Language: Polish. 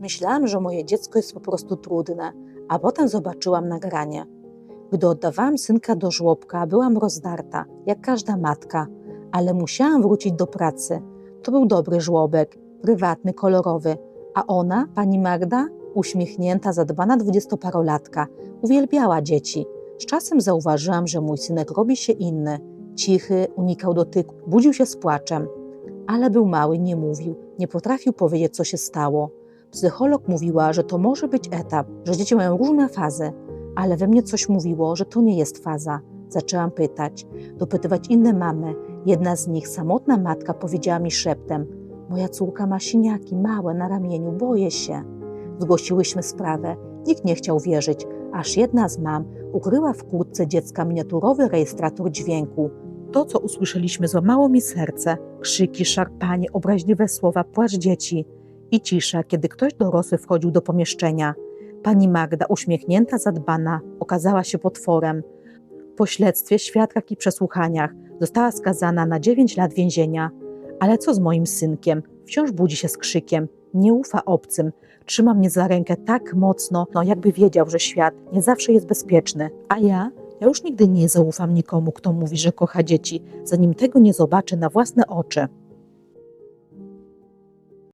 Myślałam, że moje dziecko jest po prostu trudne, a potem zobaczyłam nagranie. Gdy oddawałam synka do żłobka, byłam rozdarta, jak każda matka, ale musiałam wrócić do pracy. To był dobry żłobek, prywatny, kolorowy, a ona, pani Magda, uśmiechnięta, zadbana dwudziestoparolatka, uwielbiała dzieci. Z czasem zauważyłam, że mój synek robi się inny, cichy, unikał dotyku, budził się z płaczem. Ale był mały, nie mówił, nie potrafił powiedzieć, co się stało. Psycholog mówiła, że to może być etap, że dzieci mają różne fazy, ale we mnie coś mówiło, że to nie jest faza. Zaczęłam pytać, dopytywać inne mamy. Jedna z nich, samotna matka, powiedziała mi szeptem: Moja córka ma siniaki małe na ramieniu, boję się. Zgłosiłyśmy sprawę. Nikt nie chciał wierzyć, aż jedna z mam ukryła w kurtce dziecka miniaturowy rejestrator dźwięku. To, co usłyszeliśmy, złamało mi serce. Krzyki, szarpanie, obraźliwe słowa, płacz dzieci i cisza, kiedy ktoś dorosły wchodził do pomieszczenia. Pani Magda, uśmiechnięta, zadbana, okazała się potworem. Po śledztwie, świadkach i przesłuchaniach została skazana na 9 lat więzienia. Ale co z moim synkiem? Wciąż budzi się z krzykiem. Nie ufa obcym. Trzyma mnie za rękę tak mocno, no jakby wiedział, że świat nie zawsze jest bezpieczny. A ja? Ja już nigdy nie zaufam nikomu, kto mówi, że kocha dzieci, zanim tego nie zobaczy na własne oczy.